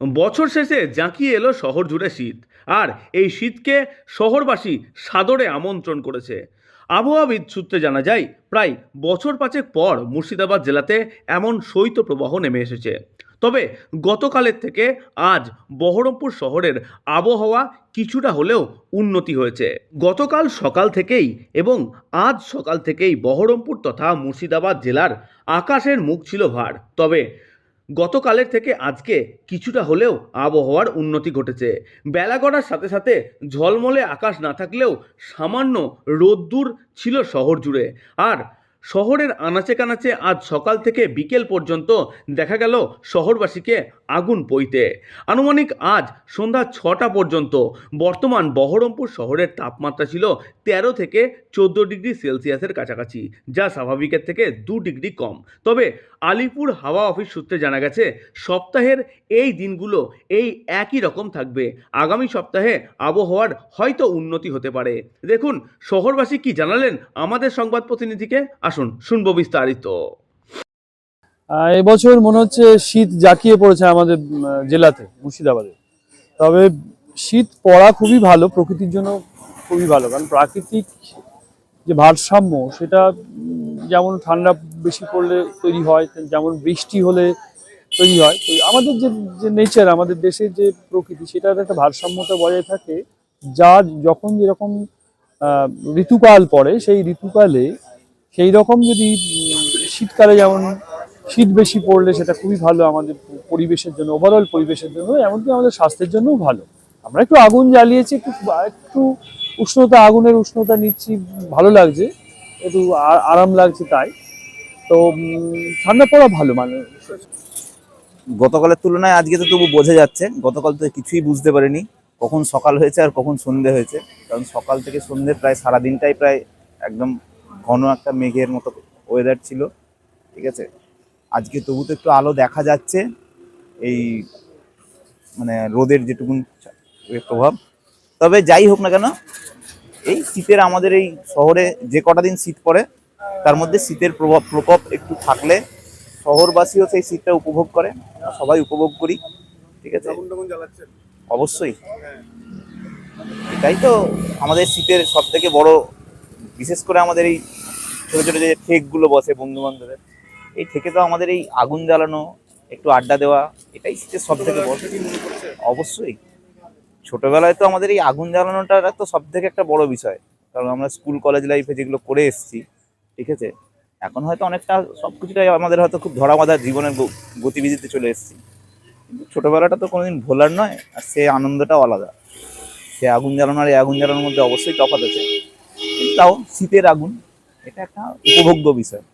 বছর শেষে জাঁকিয়ে এলো শহর জুড়ে শীত। আর এই শীতকে শহরবাসী সাদরে আমন্ত্রণ করেছে। আবহাওয়াবিদ সূত্রে জানা যায়, প্রায় বছর পাঁচেক পর মুর্শিদাবাদ জেলাতে এমন শৈত্যপ্রবাহ নেমে এসেছে। তবে গতকালের থেকে আজ বহরমপুর শহরের আবহাওয়া কিছুটা হলেও উন্নতি হয়েছে। গতকাল সকাল থেকেই এবং আজ সকাল থেকেই বহরমপুর তথা মুর্শিদাবাদ জেলার আকাশের মুখ ছিল ভার। তবে গতকালের থেকে আজকে কিছুটা হলেও আবহাওয়ার উন্নতি ঘটেছে। বেলা গড়ার সাথে সাথে ঝলমলে আকাশ না থাকলেও সামান্য রোদ্দুর ছিল শহর জুড়ে। আর শহরের আনাচে কানাচে আজ সকাল থেকে বিকেল পর্যন্ত দেখা গেল শহরবাসীকে আগুন পইতে আনুমানিক আজ সন্ধ্যা ছটা পর্যন্ত বর্তমান বহরমপুর শহরের তাপমাত্রা ছিল তেরো থেকে চোদ্দ ডিগ্রি সেলসিয়াসের কাছাকাছি, যা স্বাভাবিকের থেকে দু ডিগ্রি কম। তবে আলিপুর হাওয়া অফিস সূত্রে জানা গেছে, সপ্তাহের এই দিনগুলো এই একই রকম থাকবে। আগামী সপ্তাহে আবহাওয়ার হয়তো উন্নতি হতে পারে। দেখুন, শহরবাসী কি জানালেন আমাদের সংবাদ প্রতিনিধিকে? আসুন, শুনব বিস্তারিত। এবছর মনে হচ্ছে শীত জাঁকিয়ে পড়েছে আমাদের জেলাতে, মুর্শিদাবাদে। তবে শীত পড়া খুবই ভালো, প্রকৃতির জন্য খুবই ভালো, কারণ প্রাকৃতিক যে ভারসাম্য, সেটা যেমন ঠান্ডা বেশি পড়লে তৈরি হয়, যেমন বৃষ্টি হলে তৈরি হয়, তো আমাদের যে যে নেচার আমাদের দেশের যে প্রকৃতি, সেটার একটা ভারসাম্যতা বজায় থাকে। যা যখন যেরকম ঋতুকাল পড়ে, সেই ঋতুকালে সেই রকম যদি শীতকালে যেমন শীত বেশি পড়লে সেটা খুবই ভালো আমাদের পরিবেশের জন্য ওভারঅল পরিবেশের জন্য, এমনকি আমাদের স্বাস্থ্যের জন্যও ভালো। আমরা একটু আগুন জ্বালিয়েছি, একটু একটু উষ্ণতা, আগুনের উষ্ণতা নিচ্ছি, ভালো লাগছে, একটু আরাম লাগছে তাই। তো ঠান্ডা পড়া ভালো মানে। গতকালের তুলনায় আজকে তো তবু বোঝা যাচ্ছে, গতকাল তো কিছুই বুঝতে পারিনি, কখন সকাল হয়েছে আর কখন সন্ধে হয়েছে, কারণ সকাল থেকে সন্ধে প্রায় সারা দিনটাই প্রায় একদম ঘন একটা মেঘের মতো ওয়েদার ছিল, ঠিক আছে? আজকে তবু তো একটু আলো দেখা যাচ্ছে। এই মানে রোদের যেটুকুন প্রভাব। তবে যাই হোক না কেন এই শীতের আমাদের এই শহরে যে কটা দিন শীত পড়ে তার মধ্যে শীতের প্রভাব প্রকোপ একটু থাকলে শহরবাসীও সেই শীতটা উপভোগ করে। সবাই উপভোগ করি ঠিক আছে? অবশ্যই। এটাই তো আমাদের শীতের সব থেকে বড় বিশেষ করে আমাদের এই ছোটো ছোটো যে ঠেকগুলো বসে বন্ধু বান্ধবের এই থেকে তো আমাদের এই আগুন জ্বালানো, একটু আড্ডা দেওয়া, এটাই শীতের সব থেকে বড়। অবশ্যই। ছোটবেলায় তো আমাদের এই আগুন জ্বালানোটা তো সব থেকে একটা বড় বিষয়। কারণ আমরা স্কুল, কলেজ লাইফে যেগুলো করে এসেছি, ঠিক আছে? এখন হয়তো অনেকটা সব কিছুটাই আমাদের হয়তো খুব ধরা বাঁধা জীবনের গতিবিধিতে চলে এসেছি। কিন্তু ছোটবেলাটা তো কোনোদিন ভোলার নয়, আর সে আনন্দটাও আলাদা। সে আগুন জ্বালানো আর এই আগুন জ্বালানোর মধ্যে অবশ্যই তফাৎ আছে। তাও শীতের আগুন, এটা একটা উপভোগ্য বিষয়।